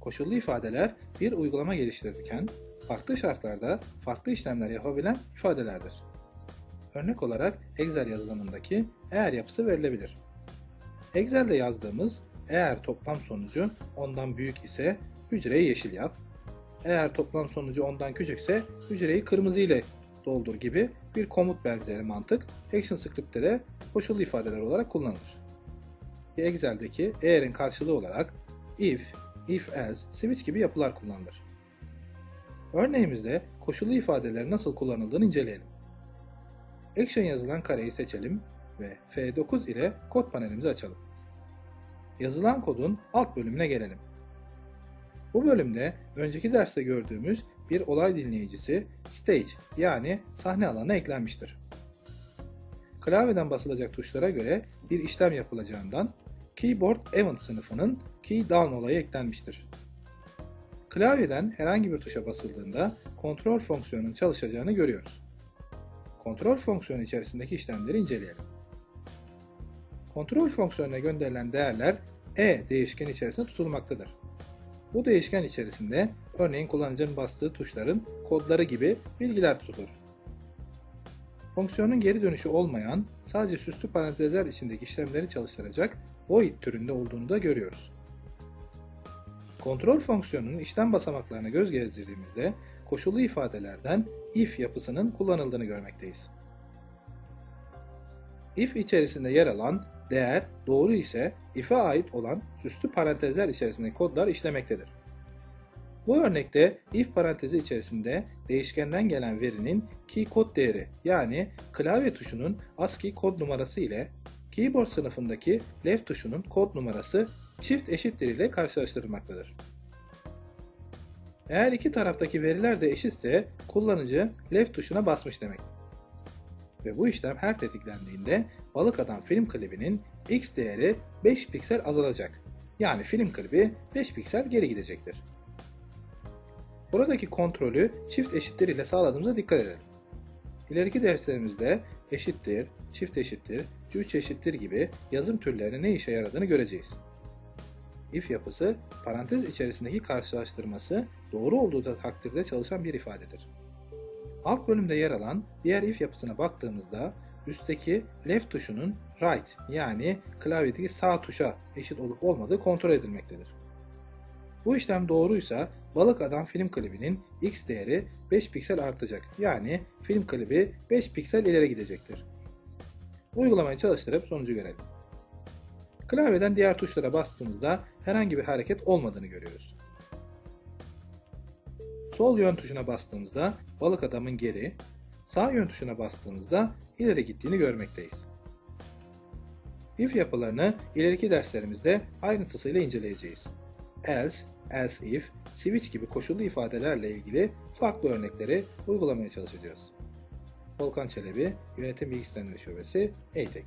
Koşullu ifadeler bir uygulama geliştirirken farklı şartlarda farklı işlemler yapabilen ifadelerdir. Örnek olarak Excel yazılımındaki eğer yapısı verilebilir. Excel'de yazdığımız eğer toplam sonucu ondan büyük ise hücreyi yeşil yap, eğer toplam sonucu ondan küçükse hücreyi kırmızı ile doldur gibi bir komut benzeri mantık ActionScript'te de koşullu ifadeler olarak kullanılır. Excel'deki eğerin karşılığı olarak if, if-else, switch gibi yapılar kullanılır. Örneğimizde koşullu ifadelerin nasıl kullanıldığını inceleyelim. Action yazılan kareyi seçelim ve F9 ile kod panelimizi açalım. Yazılan kodun alt bölümüne gelelim. Bu bölümde önceki derste gördüğümüz bir olay dinleyicisi stage yani sahne alanına eklenmiştir. Klavyeden basılacak tuşlara göre bir işlem yapılacağından Keyboard Event sınıfının Key Down olayı eklenmiştir. Klavyeden herhangi bir tuşa basıldığında kontrol fonksiyonunun çalışacağını görüyoruz. Kontrol fonksiyonu içerisindeki işlemleri inceleyelim. Kontrol fonksiyonuna gönderilen değerler e değişken içerisinde tutulmaktadır. Bu değişken içerisinde örneğin kullanıcının bastığı tuşların kodları gibi bilgiler tutulur. Fonksiyonun geri dönüşü olmayan, sadece süslü parantezler içindeki işlemleri çalıştıracak void türünde olduğunu da görüyoruz. Kontrol fonksiyonunun işlem basamaklarına göz gezdirdiğimizde koşullu ifadelerden if yapısının kullanıldığını görmekteyiz. If içerisinde yer alan değer doğru ise if'e ait olan süslü parantezler içerisindeki kodlar işlemektedir. Bu örnekte if parantezi içerisinde değişkenden gelen verinin key kod değeri yani klavye tuşunun ASCII kod numarası ile keyboard sınıfındaki left tuşunun kod numarası çift eşittir ile karşılaştırılmaktadır. Eğer iki taraftaki veriler de eşitse kullanıcı left tuşuna basmış demek. Ve bu işlem her tetiklendiğinde Balık Adam film klibinin x değeri 5 piksel azalacak. Yani film klibi 5 piksel geri gidecektir. Buradaki kontrolü çift eşittir ile sağladığımıza dikkat edelim. İleriki derslerimizde eşittir, çift eşittir, üç eşittir gibi yazım türlerinin ne işe yaradığını göreceğiz. If yapısı parantez içerisindeki karşılaştırması doğru olduğu takdirde çalışan bir ifadedir. Alt bölümde yer alan diğer if yapısına baktığımızda üstteki left tuşunun right yani klavyedeki sağ tuşa eşit olup olmadığı kontrol edilmektedir. Bu işlem doğruysa Balık Adam film klibinin x değeri 5 piksel artacak. Yani film klibi 5 piksel ileri gidecektir. Uygulamayı çalıştırıp sonucu görelim. Klavyeden diğer tuşlara bastığımızda herhangi bir hareket olmadığını görüyoruz. Sol yön tuşuna bastığımızda balık adamın geri, sağ yön tuşuna bastığımızda ileri gittiğini görmekteyiz. If yapılarını ileriki derslerimizde ayrıntısıyla inceleyeceğiz. Else, else if, switch gibi koşullu ifadelerle ilgili farklı örnekleri uygulamaya çalışacağız. Volkan Çelebi, Yönetim Bilgi Sistemleri Şubesi, EYTEK.